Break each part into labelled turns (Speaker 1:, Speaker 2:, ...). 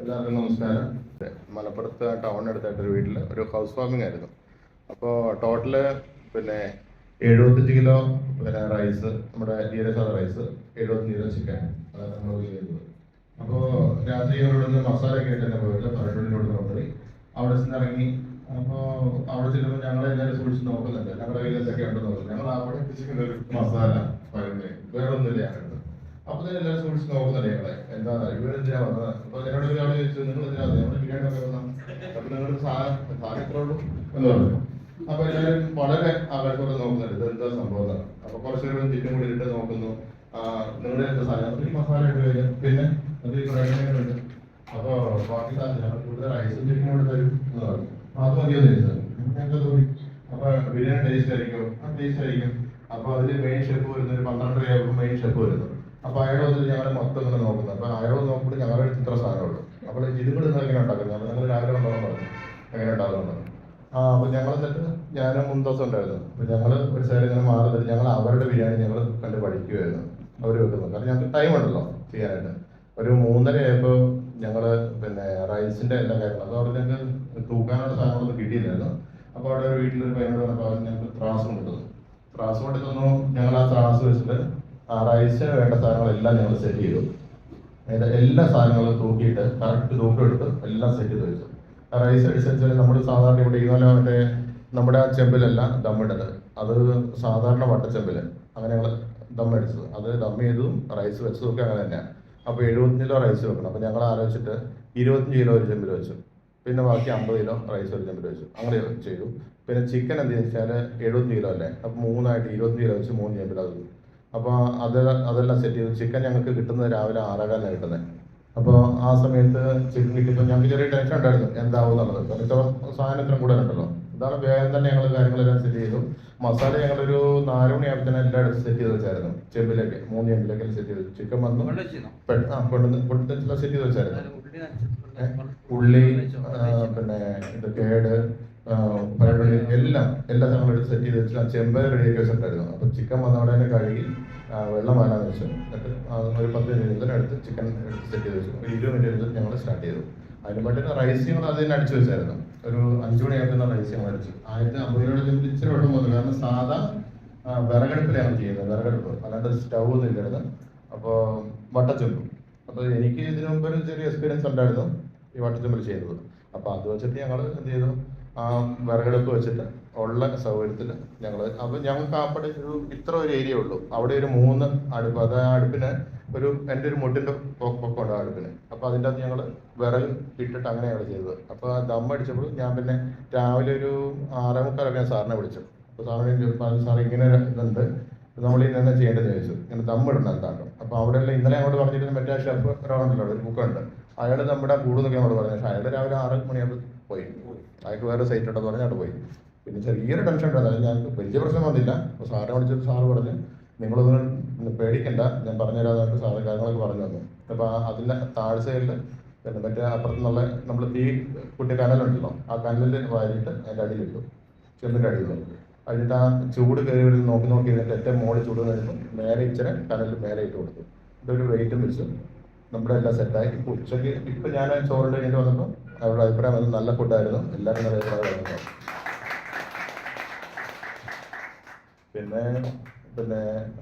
Speaker 1: എല്ലാവർക്കും നമസ്കാരം. മലപ്പുറത്ത് ടൗൺ അടുത്തായിട്ടൊരു വീട്ടിൽ ഒരു ഹൗസ് വാമിംഗ് ആയിരുന്നു. അപ്പോൾ ടോട്ടൽ പിന്നെ എഴുപത്തഞ്ച് കിലോ പിന്നെ റൈസ് നമ്മുടെ ജീരസാദ റൈസ് എഴുപത്തഞ്ച് കിലോ ചിക്കൻ. അതാണ് നമ്മൾ ചെയ്തത്. അപ്പോൾ രാത്രി ഇവിടുന്ന് മസാല ഒക്കെ ആയിട്ട് തന്നെ പോയിട്ട് ഇവിടെ കൊണ്ടുപോയി അവിടെ ചെന്ന് ഇറങ്ങി അപ്പോൾ അവിടെ ചെല്ലുമ്പോൾ ഞങ്ങൾ എല്ലാവരും സൂക്ഷിച്ച് നോക്കുന്നുണ്ട്. ഞങ്ങളുടെ കയ്യിൽ എന്തൊക്കെ ഉണ്ടെന്ന് നോക്കും ഞങ്ങൾ അവിടെ എത്തിച്ചിരിക്കുന്ന ഒരു മസാല പഴമേ വേറെ ഒന്നുമില്ല ഞങ്ങൾക്ക് അപ്പൊ തന്നെ എല്ലാവരും സൂക്ഷിച്ച് നോക്കുന്നുണ്ട് ഞങ്ങളെ? എന്താ ഇവരെന്തിനാ വന്നത്? അപ്പൊ എന്നോട് ഒരാൾ ചോദിച്ചു നിങ്ങൾ എന്തിനാ നമ്മൾ ബിരിയാണി ഒക്കെ വന്നു അപ്പൊ നിങ്ങളുടെ സാധനം സാധനം എത്ര ഉള്ളൂ എന്ന് പറഞ്ഞു. അപ്പൊ എല്ലാവരും വളരെ ആകാശത്തോടെ നോക്കുന്നുണ്ട്. ഇത് എന്താ സംഭവം അപ്പൊ കുറച്ച് തിന്നും കൂടി ഇട്ട് നോക്കുന്നു. നിങ്ങളുടെ എന്താ സാധനം. അപ്പൊ ഈ മസാല ഇട്ട് കഴിഞ്ഞാൽ പിന്നെ അത് ഉണ്ട്. അപ്പൊ ബാക്കി സാധനം കൂടുതൽ റൈസും ചിക്കനും കൂടെ തരും എന്ന് പറഞ്ഞു. അത് മതിയോ ഞങ്ങൾക്ക് തോന്നി? അപ്പൊ ബിരിയാണി ടേസ്റ്റ് ആയിരിക്കും. ആ ടേസ്റ്റ് ആയിരിക്കും. അപ്പൊ അതിൽ മെയിൻ ഷെഫ് വരുന്നത് ഒരു പന്ത്രണ്ടര ആകുമ്പോൾ മെയിൻ ഷെഫ് വരുന്നു. അപ്പൊ അയാൾ വന്നിട്ട് ഞങ്ങളെ മൊത്തം ഇങ്ങനെ നോക്കുന്നത് അപ്പൊ അയാൾ നോക്കുമ്പോൾ ഞങ്ങളുടെ അടുത്ത് ഇത്ര സാധനമുള്ളൂ. അപ്പോൾ ഇന്ന് എങ്ങനെ ഉണ്ടാക്കുന്നത് അപ്പൊ ഞങ്ങൾ രാവിലെ കൊണ്ടുപോകാൻ പറഞ്ഞു. എങ്ങനെ ഉണ്ടാകുന്നത് ആ അപ്പൊ ഞങ്ങൾ എന്നിട്ട് ഞാനും മൂന്ന് ദിവസം ഉണ്ടായിരുന്നു. അപ്പൊ ഞങ്ങൾ ഒരു സൈഡ് ഇങ്ങനെ മാറുന്നത് ഞങ്ങൾ അവരുടെ ബിരിയാണി ഞങ്ങൾ കണ്ട് പഠിക്കുമായിരുന്നു അവർ വെക്കുന്നത് കാരണം ഞങ്ങൾക്ക് ടൈം ഉണ്ടല്ലോ ചെയ്യാനായിട്ട്. ഒരു മൂന്നര ആയപ്പോൾ ഞങ്ങൾ പിന്നെ റൈസിന്റെ എല്ലാ കാര്യങ്ങളും. അവിടെ ഞങ്ങൾക്ക് തൂക്കാനുള്ള സാധനങ്ങളൊന്നും കിട്ടിയില്ലായിരുന്നു. അപ്പോൾ അവിടെ ഒരു വീട്ടിലൊരു പയ്യനോട് പറഞ്ഞപ്പോൾ അവൻ ഞങ്ങൾക്ക് ത്രാസ് കൊണ്ടുതന്നു ത്രാസ് കൊണ്ട് ഞങ്ങൾ ആ ത്രാസ് വെച്ചിട്ട് ആ റൈസിന് വേണ്ട സാധനങ്ങളെല്ലാം ഞങ്ങൾ സെറ്റ് ചെയ്തു. അതിന്റെ എല്ലാ സാധനങ്ങളും തൂക്കിയിട്ട് കറക്റ്റ് തൂക്കം എടുത്ത് എല്ലാം സെറ്റ് ചെയ്ത് വെച്ചു. ആറാഴ്ച റൈസ് അനുസരിച്ച് നമ്മൾ സാധാരണ ഇവിടെ ഇതുപോലെ മറ്റേ നമ്മുടെ ആ ചെമ്പിലല്ല ദമ്മിടത് അത് സാധാരണ വട്ടച്ചെമ്പിൽ. അങ്ങനെ ഞങ്ങൾ ദമ്മടിച്ചത് അത് ദം ചെയ്തതും റൈസ് വെച്ചതും ഒക്കെ അങ്ങനെ തന്നെയാണ് അപ്പോൾ എഴുപത്തഞ്ച് കിലോ റൈസ് വെക്കണം. അപ്പോൾ ഞങ്ങൾ ആലോചിച്ചിട്ട് ഇരുപത്തഞ്ച് കിലോ ഒരു ചെമ്പിൽ വെച്ചു. പിന്നെ ബാക്കി അമ്പത് കിലോ റൈസ് ഒരു ചെമ്പിൽ വെച്ചു. അങ്ങനെ ചെയ്തു. പിന്നെ ചിക്കൻ എന്ത് വെച്ചാൽ എഴുപത്തഞ്ച് കിലോ അല്ലേ? അപ്പോൾ മൂന്നായിട്ട് ഇരുപത്തഞ്ച് കിലോ വെച്ച് മൂന്ന് ചെമ്പിൽ അത് അപ്പോൾ അത് അതെല്ലാം സെറ്റ് ചെയ്തു. ചിക്കൻ ഞങ്ങൾക്ക് കിട്ടുന്നത് രാവിലെ ആറേകാലാണ് കിട്ടുന്നത് അപ്പോൾ ആ സമയത്ത് ചിക്കൻ കിട്ടിയപ്പോൾ ഞങ്ങൾക്ക് ചെറിയ ടെൻഷൻ ഉണ്ടായിരുന്നു. എന്താവും എന്നുള്ളത്. കാരണം ഇത്ര സാധനം ഇത്ര കൂടുതലുണ്ടല്ലോ ഇതാണ് വേഗം തന്നെ ഞങ്ങൾ കാര്യങ്ങളെല്ലാം സെറ്റ് ചെയ്തു. മസാല ഞങ്ങളൊരു നാല് മണിയാകുമ്പോൾ എല്ലായിടത്തും സെറ്റ് ചെയ്ത് വെച്ചായിരുന്നു. ചെമ്പിലേക്ക് മൂന്ന് ചെമ്പിലേക്ക് സെറ്റ് ചെയ്തു ചിക്കൻ വന്നു. പെട്ടെന്ന് ആ കൊണ്ടുവന്ന് കൊണ്ടുവന്ന് സെറ്റ് ചെയ്ത് വെച്ചായിരുന്നു. ഉള്ളി പിന്നെ ഇത് കേട് ആ, എല്ലാം എല്ലാം ഞങ്ങൾ എടുത്ത് സെറ്റ് ചെയ്ത് വെച്ചാൽ ആ ചെമ്പ് റെഡിയാക്കി വെച്ചിട്ടുണ്ടായിരുന്നു. അപ്പോൾ ചിക്കൻ വന്നവിടെ തന്നെ കഴുകി വെള്ളം വാനാന്ന് വെച്ചു. എന്നിട്ട് ഒരു പത്ത് മിനിറ്റ് എടുത്ത് ചിക്കൻ എടുത്ത് സെറ്റ് ചെയ്ത് വെച്ചു. ഒരു ഇരുപത് മിനിറ്റ് എടുത്ത് ഞങ്ങൾ സ്റ്റാർട്ട് ചെയ്തു. അതിന് പറ്റുന്ന റൈസ് ഞങ്ങൾ അത് തന്നെ അടിച്ചു വെച്ചായിരുന്നു. ഒരു അഞ്ചു മണിയാകുന്ന റൈസ് ഞങ്ങൾ അടിച്ചു. ആദ്യത്തെ അമ്പത് രൂപയുടെ ഇച്ചിരി വെള്ളം പോകുന്നു കാരണം സാധാ വിറകടുപ്പിലാണ് ചെയ്യുന്നത്. വിറകടുപ്പ്. അല്ലാണ്ട് സ്റ്റൗ ഒന്നും ഇല്ലായിരുന്നു അപ്പോൾ വട്ടച്ചെമ്പ്. അപ്പോൾ എനിക്ക് ഇതിനു മുമ്പ് ഒരു ചെറിയ എക്സ്പീരിയൻസ് ഉണ്ടായിരുന്നു ഈ വട്ടച്ചെമ്പിൽ ചെയ്യുന്നത്. അപ്പോൾ അത് വെച്ചിട്ട് ഞങ്ങൾ എന്ത് ചെയ്തു? വിറകടുപ്പ് വെച്ചിട്ട് ഉള്ള സൗകര്യത്തിൽ ഞങ്ങൾ അപ്പോൾ ഞങ്ങൾക്ക് ആപ്പടെ ഒരു ഇത്ര ഒരു ഏരിയ ഉള്ളൂ. അവിടെ ഒരു മൂന്ന് അടുപ്പ്. അത് ആ അടുപ്പിന് ഒരു എന്റെ ഒരു മുട്ടിന്റെ പൊക്കമുണ്ട് ആ അടുപ്പിന്. അപ്പോൾ അതിന്റെ അകത്ത് ഞങ്ങൾ വിറക് ഇട്ടിട്ട് അങ്ങനെയാണ് ചെയ്തത്. അപ്പോൾ ആ ദം അടിച്ചപ്പോൾ ഞാൻ പിന്നെ രാവിലെ ഒരു ആറേ മുക്കാലൊക്കെ ഞാൻ സാറിനെ വിളിച്ചു. അപ്പോൾ സാറിനെ പറഞ്ഞു സാർ ഇങ്ങനെ ഇതുണ്ട്. നമ്മൾ ഇന്ന് തന്നെ ചെയ്യേണ്ടത് ചോദിച്ചു. ഇങ്ങനെ ദമ്മിടണം എന്താണ്ടോ? അപ്പോൾ അവിടെയുള്ള ഇന്നലെ അങ്ങോട്ട് പറഞ്ഞിരുന്ന മറ്റേ ഷെഫ് ഒരാളുണ്ടല്ലോ ഒരു കുക്കുണ്ട് അയാൾ നമ്മുടെ കൂടുന്നൊക്കെ അങ്ങോട്ട് പറഞ്ഞു പക്ഷേ അയാൾ രാവിലെ ആറ് മണിയാകുമ്പോൾ പോയി. അയാൾക്ക് വേറെ സൈറ്റ് ഉണ്ടെന്ന് പറഞ്ഞാൽ അവിടെ പോയി. പിന്നെ ചെറിയൊരു ടെൻഷൻ ഉണ്ടായിരുന്നു. ഞങ്ങൾക്ക് വലിയ പ്രശ്നം വന്നില്ല. അപ്പോൾ സാറിനെ വിളിച്ചിട്ട് സാറ് പറഞ്ഞു നിങ്ങളൊന്നും പേടിക്കണ്ട. ഞാൻ പറഞ്ഞുതരാതായിട്ട് സാറ് കാര്യങ്ങളൊക്കെ പറഞ്ഞു തന്നു. അപ്പോൾ അതിന്റെ താഴ് പിന്നെ മറ്റേ അപ്പുറത്ത് നിന്നുള്ള നമ്മൾ തീ കുട്ടിയ കനലുണ്ടല്ലോ ആ കനലിൽ വാരിയിട്ട് അതിന്റെ അടിയിലിട്ടു. അടിയിൽ അതിട്ട് ആ ചൂട് കയറി വരുന്നത് നോക്കി നോക്കി ഇരുന്നിട്ട് ഏറ്റവും മോളിൽ ചൂട് കഴിഞ്ഞു മേലെ ഇച്ചിരി കനലിൽ മേലെ ഇട്ട് കൊടുത്തു. ഇതൊരു വെയിറ്റും വെച്ചു. നമ്മുടെ എല്ലാം സെറ്റായി ഇപ്പൊ ഉച്ചയ്ക്ക് ഇപ്പൊ ഞാൻ ചോറിട്ട് കഴിഞ്ഞിട്ട് വന്നപ്പോൾ അവരുടെ അഭിപ്രായം അത് നല്ല ഫുഡായിരുന്നു. എല്ലാവരും നല്ല അഭിപ്രായമായിരുന്നു. പിന്നെ പിന്നെ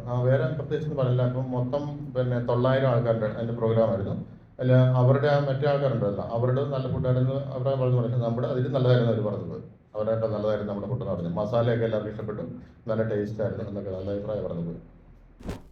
Speaker 1: ആ വേറെ പ്രത്യേകിച്ച് പറയില്ല. അപ്പം മൊത്തം പിന്നെ തൊള്ളായിരം ആൾക്കാരുടെ അതിന്റെ പ്രോഗ്രാം ആയിരുന്നു. അല്ല അവരുടെ ആ മറ്റേ ആൾക്കാരുണ്ടല്ലോ അവരുടെ നല്ല ഫുഡായിരുന്നു അവരെ പറഞ്ഞു പക്ഷേ നമ്മുടെ അതിൽ നല്ലതായിരുന്നു അവർ പറഞ്ഞത്. അവരുടെ നല്ലതായിരുന്നു നമ്മുടെ ഫുഡ് എന്ന് പറഞ്ഞു മസാലയൊക്കെ എല്ലാവർക്കും ഇഷ്ടപ്പെട്ടു. നല്ല ടേസ്റ്റ് ആയിരുന്നു എന്നൊക്കെ നല്ല അഭിപ്രായം പറഞ്ഞത്.